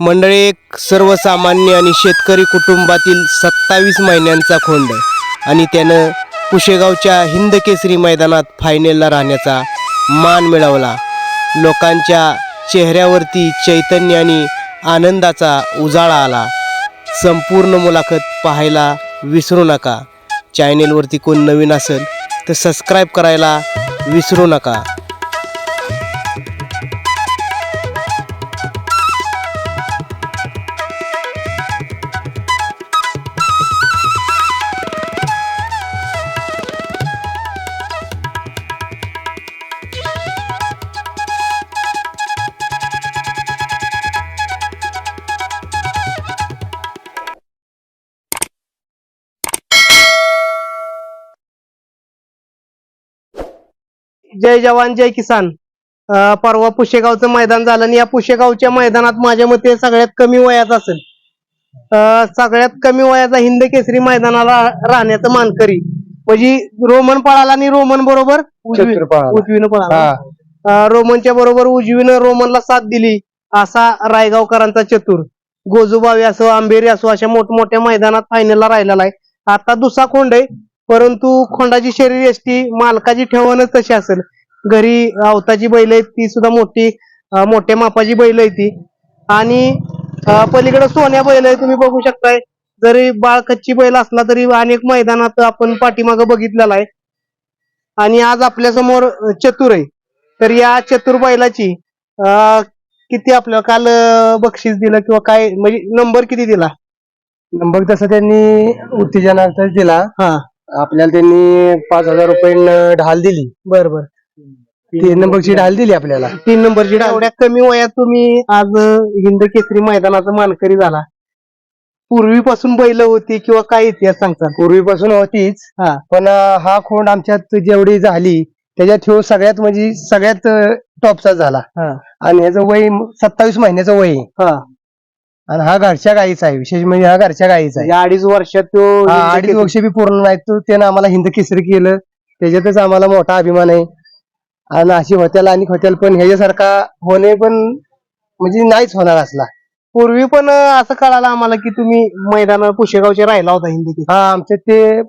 मंडळी एक सर्वसामान्य आणि शेतकरी कुटुंबातील सत्तावीस महिन्यांचा खोंड आणि त्यानं पुशेगावच्या हिंदकेसरी मैदानात फायनलला राहण्याचा मान मिळवला. लोकांच्या चेहऱ्यावरती चैतन्य आणि आनंदाचा उजाळा आला. संपूर्ण मुलाखत पाहायला विसरू नका. चॅनेलवरती कोण नवीन असेल तर सबस्क्राईब करायला विसरू नका. जय जवान जय किसान. परवा पुशेगावचं मैदान झालं आणि या पुशेगावच्या मैदानात माझ्या मते सगळ्यात कमी वयाचा असेल. सगळ्यात कमी वयाचा हिंद केसरी मैदानाला राहण्याचं मानकरी. म्हणजे रोमन पळाला आणि रोमन बरोबर. उजवीनं पळाला. रोमनच्या बरोबर उजवीनं रोमनला साथ दिली असा रायगावकरांचा चतुर. गोजूबावी असो आंबेरी असो अशा मोठमोठ्या मैदानात फायनलला राहिलेला आहे. आता दुसरा खोंड आहे परंतु खोंडाची शरीर एसटी मालकाची ठेवणच तशी असेल. घरी अवताची बैल आहेत ती सुद्धा मोठी मोठ्या मापाची बैल आहे ती. आणि पलीकडे सोन्या बैल आहे तुम्ही बघू शकताय. जरी बाळकच्ची बैल असला तरी अनेक मैदानात आपण पाठीमागं बघितलेला आहे. आणि आज आपल्यासमोर चतुर आहे. तर या चतुर बैलाची किती आपल्याला काल बक्षीस दिलं किंवा काय म्हणजे नंबर किती दिला? नंबर तसं त्यांनी उत्तेजनार्थ दिला हा. आपल्याला त्यांनी पाच हजार रुपये ढाल दिली. बर बर. तीन नंबरची ढाल दिली आपल्याला. तीन नंबरची एवढ्या कमी वयात तुम्ही आज हिंद केसरी मैदानाचा मानकरी झाला. पूर्वीपासून बैल होती किंवा काय इतिहास सांगता पूर्वीपासून होतीच. हा. पण हा खोंड आमच्यात जेवढी झाली त्याच्यात ह्यो सगळ्यात म्हणजे सगळ्यात टॉपचा झाला. हा. आणि ह्याचं वय सत्तावीस महिन्याचं वय. आहे. हा. आणि हा घरच्या गाईचा आहे विशेष म्हणजे हा घरच्या गाईचा आहे. या अडीच वर्षात तो अडीच वर्ष बी पूर्ण नाही तो त्यानं आम्हाला हिंद केसरी केलं. त्याच्यातच आम्हाला मोठा अभिमान आहे. आणि अशी हॉटेल आणि हॉटेल पण ह्याच्यासारखा होणे पण म्हणजे नाहीच होणार असला. पूर्वी पण असं कळालं आम्हाला की तुम्ही मैदान पुशेगावचे राहिला होता हिंदी हा आमचे ते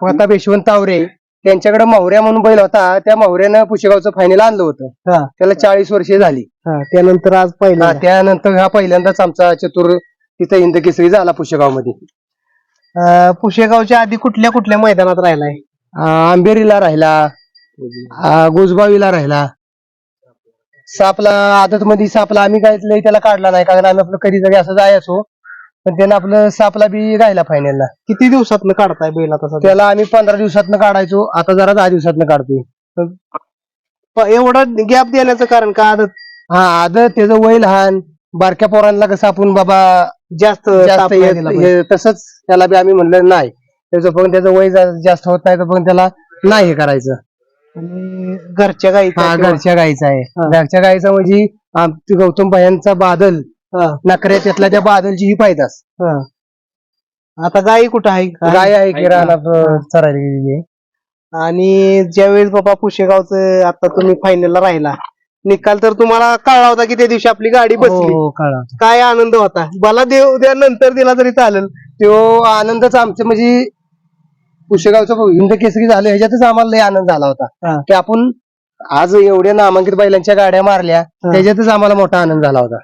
प्रताप यशवंत तावरे त्यांच्याकडे मावऱ्या म्हणून बैल होता. त्या मावऱ्यानं पुशेगावचं फायनल आणलं होतं. हा. त्याला चाळीस वर्षे झाली. हा त्यानंतर आज हा, पहिला त्यानंतर हा पहिल्यांदाच आमचा चतुर तिथं हिंद केसरी झाला पुशेगावमध्ये पुशेगावच्या आधी कुठल्या कुठल्या मैदानात राहिलाय? आंबेरीला राहिला. आ, गुजबावीला राहिला. सापला आदत मध्ये सापला आम्ही काय लय त्याला काढला नाही कारण आम्ही आपलं कधी जरी असं जायचो पण त्यानं आपलं सापला बी राहिला फायनलला किती दिवसात काढताय बैल आता सध्या? त्याला आम्ही पंधरा दिवसातनं काढायचो आता जरा दहा दिवसातनं काढतोय. प- एवढं गॅप देण्याचं कारण का आदत? हा आदत त्याचं वय लहान बारक्या पोरांना कसं आपण बाबा जास्त जास्त ताप नाही येत- दिला पाहिजे. हे तसंच त्याला बी आम्ही म्हणलं नाही. त्याचं पण त्याचं वय जा- जास्त होत नाही तर पण त्याला नाही हे करायचं. आणि घरच्या गाई हा घरच्या गाईचा आहे. घरच्या गाईचा म्हणजे आमची गौतम भायांचा बादल हा, नकऱ्या त्यातल्या त्या बादलची ही पायदास हा. आता गाई कुठं आहे गाय आहे की रानात अं, चरायला गेलेली आहे. आणि ज्यावेळेस बाबा पुशेगावचं आता तुम्ही फायनलला राहिला निकाल तर तुम्हाला कळला होता की त्या दिवशी आपली गाडी हो, बसली हो, कळलं. काय आनंद होता मला देव द्या नंतर दिला तरी चालेल तो आनंदच आमचं म्हणजे पुष्यगावचं हिंद केसरी झालं ह्याच्यातच आम्हाला लय आनंद झाला. होता. की आपण आज एवढ्या नामांकित बैलांच्या गाड्या मारल्या त्याच्यातच आम्हाला मोठा आनंद झाला होता.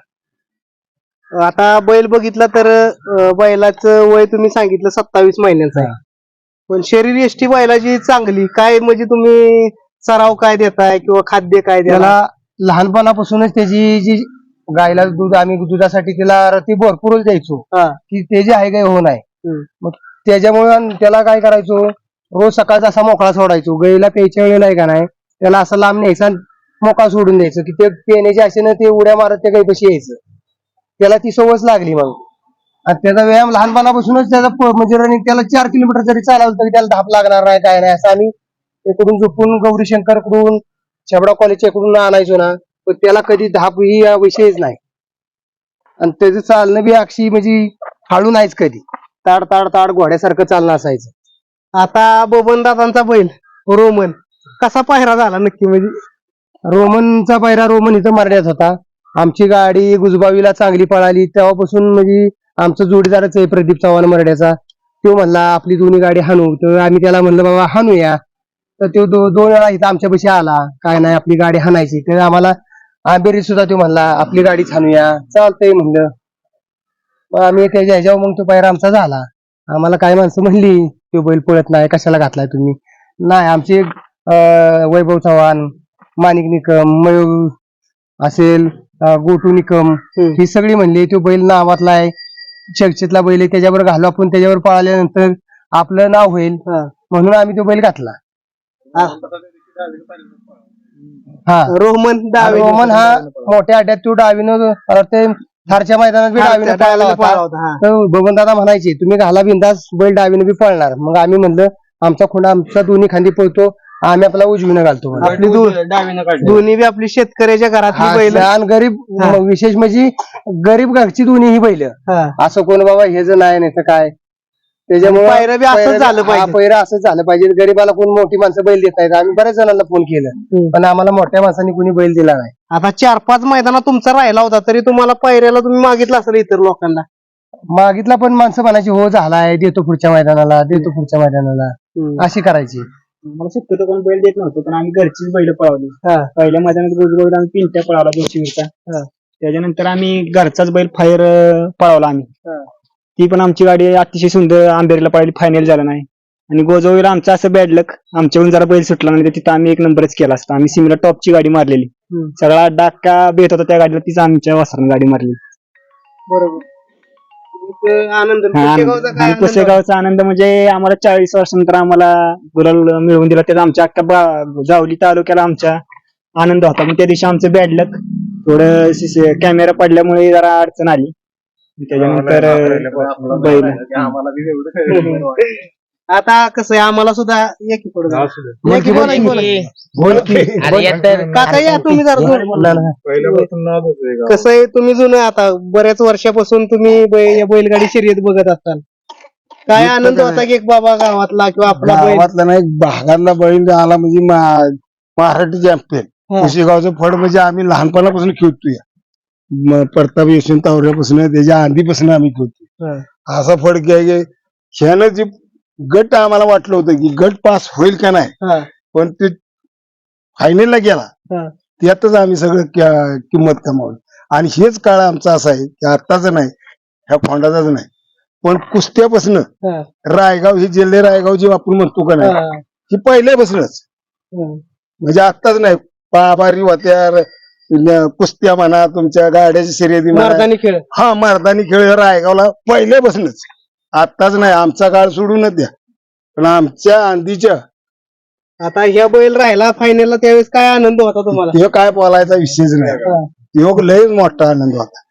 आता बैल बघितला तर बैलाचं वय तुम्ही सांगितलं सत्तावीस महिन्याचं आहे. पण शरीर एष्टी बैलाची चांगली काय म्हणजे तुम्ही सराव काय देताय किंवा खाद्य काय त्याला लहानपणापासूनच त्याची जी गायला दूध आम्ही दुधासाठी तिला ती भरपूरच द्यायचो. की ते जे आहे काय हो नाही. मग त्याच्यामुळे त्याला काय करायचो? रोज सकाळचा असा मोकळा सोडायचो. गळीला प्यायच्या वेळेला आहे का नाही? त्याला असं लांब न्यायचा आणि मोकळा सोडून द्यायचं की ते पेण्याच्या ना ते उड्या मारत त्या गाईपाशी यायचं. त्याला ती सवयच लागली मग. आणि त्याचा व्यायाम लहानपणापासूनच त्याचा म्हणजे रनिंग त्याला चार किलोमीटर जरी चालवलं तरी त्याला धाप लागणार नाही काय नाही. असं आम्ही इकडून झोपून गौरीशंकरकडून छबडा कॉलेजच्या इकडून आणायचो ना पण त्याला कधी धाप ही विषयच नाही. आणि त्याचं चालणं बी अक्षी म्हणजे हाळू नाहीच कधी. ताड ताड ताड घोड्यासारखं चालणं असायचं. आता बबन दादांचा बैल रोमन. कसा पायरा झाला नक्की म्हणजे? रोमनचा पायरा रोमन इथं मरण्यात होता. आमची गाडी गुजबावीला चांगली पळाली. तेव्हापासून म्हणजे आमचं जोडीदारच आहे प्रदीप चव्हाण मरड्याचा तो म्हणला आपली दोन्ही गाडी हाणू. तर आम्ही त्याला म्हणलं बाबा हाणूया. तर तो दो- दोन वेळा इथं आमच्यापाशी आला. काय नाही आपली गाडी हाणायची. तर आम्हाला आंबेरी सुद्धा तो म्हणला आपली गाडीच हाणूया. चालतंय म्हणलं. मग आम्ही त्याच्या ह्याच्यावर मग तो पायरा आमचा झाला. आम्हाला काय माणसं म्हणली तो बैल पळत नाही कशाला घातलाय तुम्ही? नाही आमचे वैभव चव्हाण माणिक निकम मयूर असेल गोटू निकम. ही सगळी म्हणली तो बैल नावातला आहे चर्चेतला बैल आहे त्याच्यावर घालू आपण त्याच्यावर पळाल्यानंतर आपलं नाव होईल. म्हणून आम्ही तो बैल घातला. हा. रोहमन रोमन हा मोठ्या अड्ड्यात तो डावीनं थारच्या मैदानात बी डावीनं पळाला होता. तर बबन दादा म्हणायचे तुम्ही घाला बिंदास बैल डावीनं बी पळणार. मग आम्ही म्हणलं आमचा खोंडा आमचा दोन्ही खांदी पळतो आम्ही आपला उजवीनं घालतो. आपली दोन्ही बी आपली शेतकऱ्याच्या घरातली हा, बैल. आणि गरीब हा. म- विशेष म्हणजे गरीब घरची दोन्ही ही बैल. असं कोण बाबा हे जर नाही नाही तर काय? त्याच्यामुळे बी असंच झालं पाहिजे. पहिरं असंच झालं पाहिजे गरीबाला कोण मोठी माणसं बैल देत नाहीत आम्ही बऱ्याच जणांना फोन केलं. पण आम्हाला मोठ्या माणसांनी कोणी बैल दिला नाही आता चार पाच मैदानात तुमचा राहिला होता तरी तुम्हाला पायऱ्याला तुम्ही मागितलं असेल इतर लोकांना मागितला पण माणसं म्हणायची हो झालाय देतो पुढच्या मैदानाला देतो पुढच्या मैदानाला. अशी करायची मला शक्यतो कोण बैल देत नव्हतं पण आम्ही घरचीच बैल पळवली हा. पहिल्या मैदानात गोजगोज आम्ही पिंट्या पळवला दोनशे वीरचा हा. त्याच्यानंतर आम्ही घरचाच बैल फायर पळवला आम्ही. ती पण आमची गाडी अतिशय सुंदर आंबेरीला पळाली फायनल झाला नाही. आणि गोजोवीला आमचं असं बॅडलक आमच्याकडून जरा बैल सुटला नाही तिथं आम्ही एक नंबरच केला असता. आम्ही सिमीला टॉपची गाडी मारलेली. सगळा डाका बेत होता त्या गाडीला तीच आमच्या वासरानं गाडी मारली. बरोबर. आनंद पुशेगावचा काय आणि आनंद? पुसेगावचा आनंद म्हणजे आम्हाला चाळीस वर्षानंतर आम्हाला गुलाल मिळवून दिला. त्याचा आमच्या अख्ख्या बा- जावली तालुक्याला आमच्या आनंद होता. पण त्या दिवशी आमचं बॅड लक थोडं कॅमेरा पडल्यामुळे जरा अडचण आली. त्याच्यानंतर बैल आता कसं आहे आम्हाला सुद्धा या की पुढं जाऊ. या की बोला की, बोला की. बोल की. काका या तुम्ही जरा नाही. कसं आहे तुम्ही जुनं आता बऱ्याच वर्षापासून तुम्ही बै- या बैलगाडी शर्यत बघत असाल काय आनंद होता की एक बाबा गावातला किंवा आपला बैल? गावातला नाही भागातला बैल आला म्हणजे मा- महाराष्ट्र चॅम्पियन हा. कुशेगावचं फळ म्हणजे आम्ही लहानपणापासून खेळतोय. म- प्रताप यशवंत तावऱ्यापासून त्याच्या आधीपासून आम्ही खेळतोय हा. असा फळ की आहे की ह्यानं जे गट आम्हाला वाटलं होतं की गट पास होईल का नाही हा. पण ते फायनलला गेला हा. त्यातच आम्ही सगळं क्या- किंमत कमावली आणि हेच काळ आमचा असा आहे की आत्ताच नाही ह्या खोंडाचाच नाही पण कुस्त्यापासून हा. रायगाव ही जिल्हे रायगाव जे आपण म्हणतो का नाही हा. ही पहिल्यापासूनच हा. म्हणजे आत्ताच नाही पाबारी न- कुस्त्या म्हणा तुमच्या गाड्याची शर्यती म्हणा. मर्दानी खेळ. हा मर्दानी खेळ रायगावला पहिल्यापासूनच. आत्ताच नाही आमचा काळ सोडूनच द्या. पण आमच्या आंधीच्या. आता ह्या बैल राहिला फायनलला त्यावेळेस काय आनंद होता तुम्हाला? तो काय बोलायचा विषयच नाही. तो लयच मोठा आनंद होता.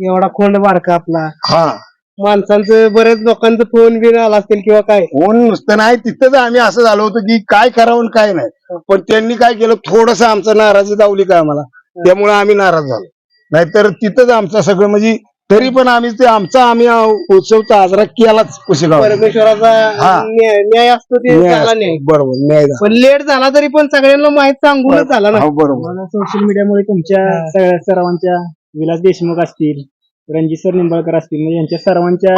एवढा खोंड बारका आपला. हा. माणसांचं बऱ्याच लोकांचं फोन बिन आला असतील किंवा काय? कोण नुसतं नाही तिथंच आम्ही असं झालो होतो की काय करावं आणि काय नाही. पण त्यांनी काय केलं? थोडस आमचं नाराजी दावली काय आम्हाला? त्यामुळे आम्ही नाराज झालो. नाहीतर तिथंच आमचं सगळं म्हणजे तरी पण आम्ही ते आमचा आम्ही उत्सव साजरा केलाच कुशेगाव परमेश्वराचा. न्याय असतो ते झाला न्याय. बरोबर न्याय. पण लेट झाला तरी पण सगळ्यांना माहीत सांगूनच झाला ना. हो, बरोबर. सोशल मीडियामुळे तुमच्या सगळ्या सर्वांच्या विलास देशमुख असतील रणजित सर निंबाळकर असतील म्हणजे यांच्या सर्वांच्या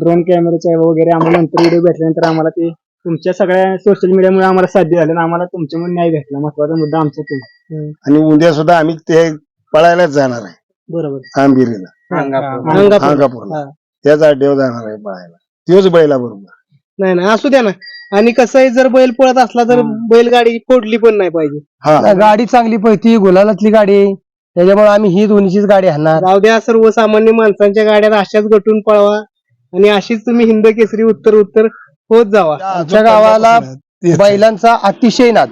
ड्रोन कॅमेऱ्याच्या वगैरे आम्हाला नंतर व्हिडिओ भेटल्यानंतर आम्हाला ते तुमच्या सगळ्या सोशल मीडियामुळे आम्हाला साध्य झालं आणि आम्हाला तुमच्यामुळे न्याय भेटला. महत्त्वाचा मुद्दा आमचा तो. आणि उद्या सुद्धा आम्ही ते पळायलाच जाणार आहे. बरोबर. आंबिरीला. अंगापूर. अंगापूरला. हा. त्याच अड्ड्यावर जाणार आहे पळायला. तोच बैला बरोबर. नाही नाही असू द्या ना. आणि कसं आहे जर बैल पळत असला तर बैलगाडी फोडली पण नाही पाहिजे. हा. गाडी चांगली पळती गुलालातली गाडी. आहे. त्याच्यामुळे आम्ही ही दोन्हीचीच गाडी हाणणार जाऊ द्या सर्वसामान्य माणसांच्या गाड्यात अशाच गटून पळवा. आणि अशीच तुम्ही हिंद केसरी उत्तर उत्तर होत जावा. आमच्या गावाला बैलांचा अतिशय नाद.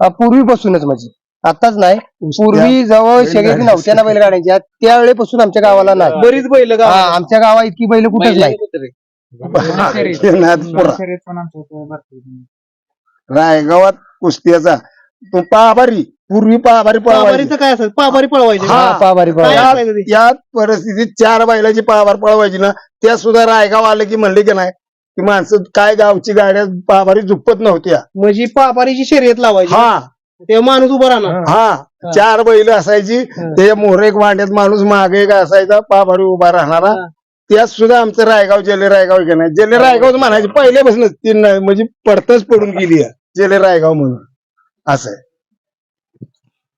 अ, पूर्वीपासूनच म्हणजे. आताच नाही. पूर्वी जवळ शर्यती नव्हत्या ना बैलगाड्यांच्या त्यावेळेपासून आमच्या गावाला नाद. बरीच बैल हा, आमच्या गावात इतकी बैल कुठेच नाही नाथपुरा रायगावात कुस्त्याचा. तो पाभारी. पूर्वी पाभारी पळवायची. काय असं पावारी पळवायचे. हा. हा, पावारी काय पळवायची. असायचं ते? या परिस्थितीत चार बैलाची पाभार पळवायची ना. त्या सुद्धा रायगाव आलं की म्हणले की नाही की माणसं काय गावची गाड्या पाभारी झुपत नव्हत्या. म्हणजे पावारीची शर्यत लावायची. हा. ते माणूस उभा राहणार. हा. चार बैल असायची. ते मोहर एक मांड्यात माणूस मागे एक असायचा पाभारी उभा राहणारा. त्यात सुद्धा आमचं रायगाव जेले रायगाव नाही. जेले रायगाव म्हणायचे पहिल्यापासून तीन नाही, म्हणजे पडतच पडून गेली आहे, जेले रायगाव म्हणून. असं आहे.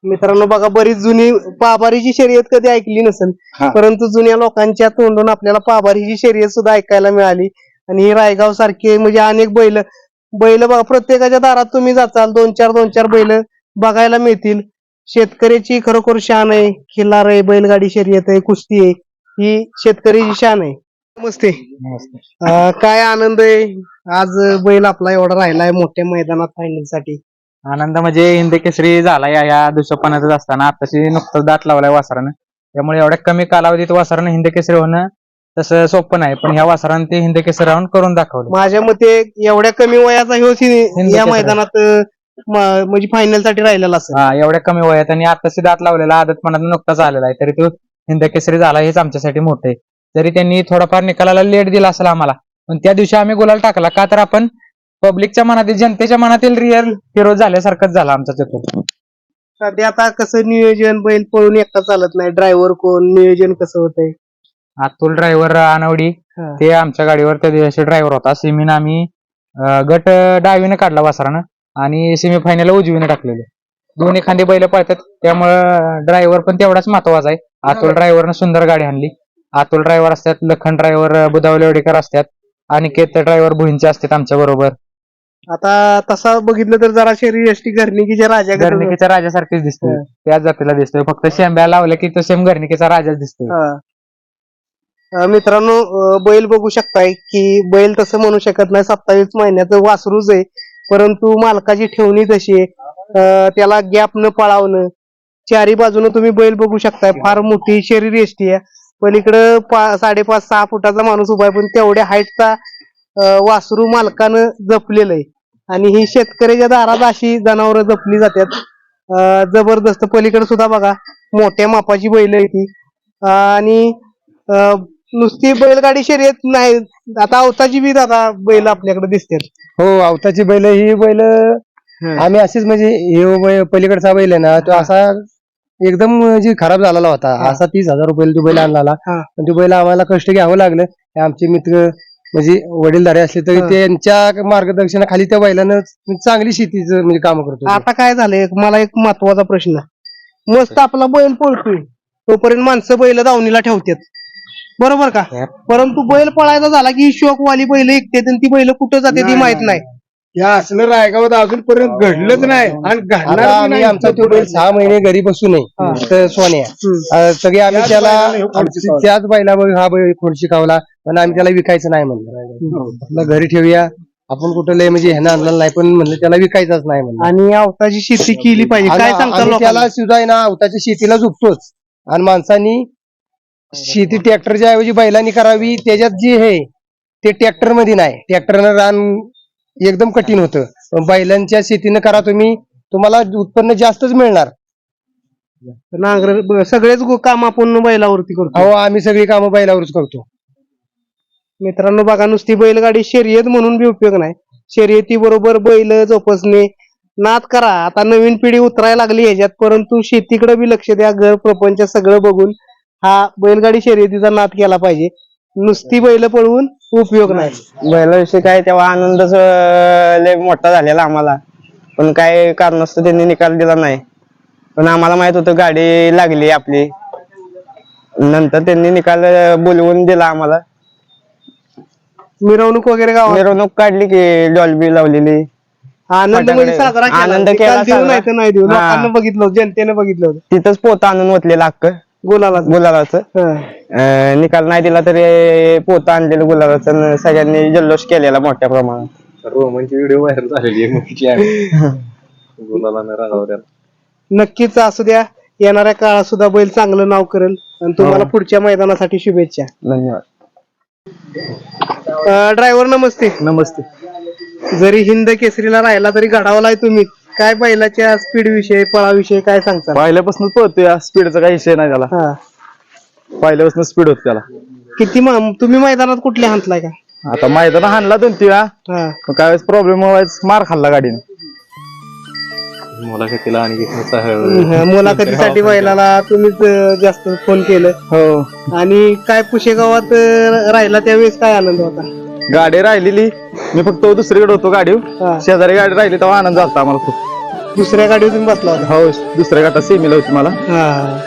मित्रांनो बघा बरीच जुनी पाभारीची शर्यत कधी ऐकली नसेल हा. परंतु जुन्या लोकांच्या तोंडून आपल्याला पाभारीची शर्यत सुद्धा ऐकायला मिळाली. आणि ही रायगाव सारखे म्हणजे अनेक बैल बैल बघा प्रत्येकाच्या दारात तुम्ही जाचाल दोन चार दोन चार बैल बघायला मिळतील. शेतकऱ्याची खरोखर शान आहे खिल्लार आहे बैलगाडी शर्यत आहे कुस्ती आहे ही शेतकऱ्याची शान आहे. नमस्ते. अं, काय आनंद आहे? आज बैल आपला एवढा राहिलाय मोठ्या मैदानात फायनलसाठी आनंद म्हणजे हिंद केसरी झाला या या असताना. आताशी नुकतंच दात लावलाय वासरानं. त्यामुळे एवढ्या कमी कालावधीत वासरानं हिंद केसरी होणं तसं सोपं नाही पण ह्या वासरानं ते हिंद केसरी राहून करून दाखवलं. माझ्या मते एवढ्या कमी वयाचा ह्यो या. मैदानात म- म्हणजे फायनलसाठी राहिलेला असेल. हा एवढ्या कमी वयात आणि आताशी दात लावलेला आदतपणात नुकताच आलेला आहे तरी तो हिंद केसरी झाला हेच आमच्यासाठी मोठं आहे. जरी त्यांनी थोडाफार निकालाला लेट दिला असेल आम्हाला पण त्या दिवशी आम्ही गुलाल टाकला का तर आपण पब्लिकच्या मनातील जनतेच्या मनातील रिअल हिरो झाल्यासारखंच झाला आमचा चतुर. सध्या आता कसं नियोजन बैल पळून एकटा चालत नाही ड्रायव्हर कोण नियोजन कसं होतंय? अतुल ड्रायव्हर अनवडी हा. ते आमच्या गाडीवर त्या दिवशी ड्रायव्हर होता. सेमीनं आम्ही अं, गट डावीनं काढला वासरानं आणि सेमी फायनल उजवीनं टाकलेले. दोन एखादी बैल पळतात. त्यामुळं ड्रायव्हर पण तेवढाच महत्त्वाचा आहे. अतुल ड्रायव्हरनं सुंदर गाडी आणली. अतुल ड्रायव्हर असतात लखन ड्रायव्हर बुधावले वडेकर असतात. अनिकेत ड्रायव्हर भुईंचे असतात आमच्या बरोबर. आता तसा बघितलं तर जरा शरीर यष्टी घरणिकीच्या राजा गर्णिकेच्या राजासारखेच दिसतोय. त्याच जातीला दिसतोय. फक्त शेंब्या लावल्या की तो सेम गर्णिकेचा राजाच दिसतोय. मित्रांनो बैल बघू शकताय की बैल तसं म्हणू शकत नाही. सत्तावीस महिन्याचं वासरूच आहे. परंतु मालकाची ठेवणी तशी आहे त्याला गॅप न पळावणं चारी बाजूनं तुम्ही बैल बघू शकताय. फार मोठी शरीर एष्टी आहे. पलीकडं पा साडेपाच सहा फुटाचा माणूस उभा आहे. पण तेवढ्या हाईटचा वासरू मालकानं जपलेलं आहे. आणि ही शेतकऱ्याच्या दारात अशी जनावरं जपली जातात. जबरदस्त. पलीकडे सुद्धा बघा मोठ्या मापाची बैल आहे ती आणि नुसती बैलगाडी शर्यत नाही. आता अवताची बी आता बैल आपल्याकडे दिसतात. हो आवताची बैल ही बैल आम्ही अशीच म्हणजे हे पलीकडचा बैल आहे ना तो असा एकदम म्हणजे खराब झालेला होता. असा तीस हजार रुपये तो बैल आणला. हा. पण तो बैल आम्हाला कष्ट घ्यावं लागलं. आमचे मित्र म्हणजे वडीलधारे असले तरी. त्यांच्या मार्गदर्शनाखाली त्या बैलानं चांगली शेतीचं म्हणजे काम करतो आता काय झालंय? मला एक महत्त्वाचा प्रश्न. मस्त आपला बैल पळतोय. तोपर्यंत माणसं बैल दावणीला ठेवतात. बरोबर का? परंतु बैल पळायचा झाला की शोकवाली बैल ऐकतात आणि ती बैल कुठं जाते ती माहीत नाही या असलं रायगावात अजूनपर्यंत घडलंच नाही आणि घडणार आम्ही नाही. आमचा तो बैल सहा महिने घरी बसून हा. आहे तर सोन्या. अं, सगळे आम्ही त्याच त्याला बैलाला आमची-. त्याच बैला हा बैल खोड शिकावला? पण आम्ही त्याला विकायचं नाही म्हणलं. आपलं घरी ठेवूया. आपण कुठं लय म्हणजे ह्यानं आणलं नाही पण म्हणलं त्याला विकायचंच नाही म्हणलं. आणि अवताची शेती केली पाहिजे. काय आणि सांगता आम्ही लोकांना? त्याला सुद्धा आहे ना अवताच्या शेतीला झुकतोच. आणि माणसांनी शेती ट्रॅक्टरच्या ऐवजी बैलांनी करावी त्याच्यात जे आहे ते ट्रॅक्टरमध्ये नाही. ट्रॅक्टरनं रान एकदम कठीण होतं. पण बैलांच्या शेतीनं करा तुम्ही तुम्हाला उत्पन्न जास्तच मिळणार. नांगर ब- सगळेच गो- काम आपण बैलावरती करतो. अहो आम्ही सगळी कामं बैलावरच करतो. मित्रांनो बघा नुसती बैलगाडी शर्यत म्हणून बी उपयोग नाही. शर्यती बरोबर बैल जोपासणे नाद करा. आता नवीन पिढी उतरायला लागली ह्याच्यात परंतु शेतीकडे बी लक्ष द्या. घर प्रपंच सगळं बघून. हा बैलगाडी शर्यतीचा नाद केला पाहिजे. नुसती बैल पळवून उपयोग नाही. बैलाविषयी काय तेव्हा आनंदच अं, लय मोठा झालेला आम्हाला. पण काय कारणास्तव त्यांनी निकाल दिला नाही. पण आम्हाला माहीत होतं गाडी लागली आपली. नंतर त्यांनी निकाल बोलवून दिला आम्हाला. मिरवणूक वगैरे गावात? मिरवणूक काढली की डॉल्बी लावलेली. आनंद म्हणजे साजरा केला. आनंद निकाल केला देऊ साजरा. नाही तर नाही देऊ. हा. लोकांना बघितलं होतं, जनतेने बघितलं होतं. तिथंच पोत आणून ओतलेलं हक्क गुलालाचं. निकाल नाही दिला तरी पोत आणलेलं गुलालाचं आणि सगळ्यांनी जल्लोष केलेला मोठ्या प्रमाणात. रोमनची व्हिडिओ व्हायरल झालेली आहे मुलीची गुलाला रागावर नक्कीच असू द्या. येणाऱ्या काळात सुद्धा बैल चांगलं नाव करेल. आणि तुम्हाला पुढच्या मैदानासाठी शुभेच्छा. धन्यवाद. ड्रायव्हर नमस्ते. नमस्ते. जरी हिंद केसरीला राहिला तरी घडावलाय तुम्ही. काय बैलाच्या स्पीड विषयी पळाविषयी काय सांगता पहिल्यापासून पळतोय स्पीडचा काही विषय नाही त्याला. हा. पहिल्यापासून स्पीड होत त्याला. किती मा- तुम्ही मैदानात कुठले हाणलाय का? आता मैदान हाणला दोन वेळा. हा. मग काय प्रॉब्लेम मार खाल्ला गाडीने. मुलाखतीला आणि हा, मुलाखतीसाठी बैलाला तुम्हीच अं, जास्त फोन केलं. हो. आणि काय पुशेगावात अं, राहिला त्यावेळेस काय आनंद होता? गाडी राहिलेली. मी फक्त दुसरीकडे होतो गाडी. हा. शेजारी गाडी राहिली तेव्हा आनंद झाला आम्हाला खूप. दुसऱ्या गाडीवर तुम्ही बसला होता. हो दुसऱ्या गटात सेमीला होती मला. हा.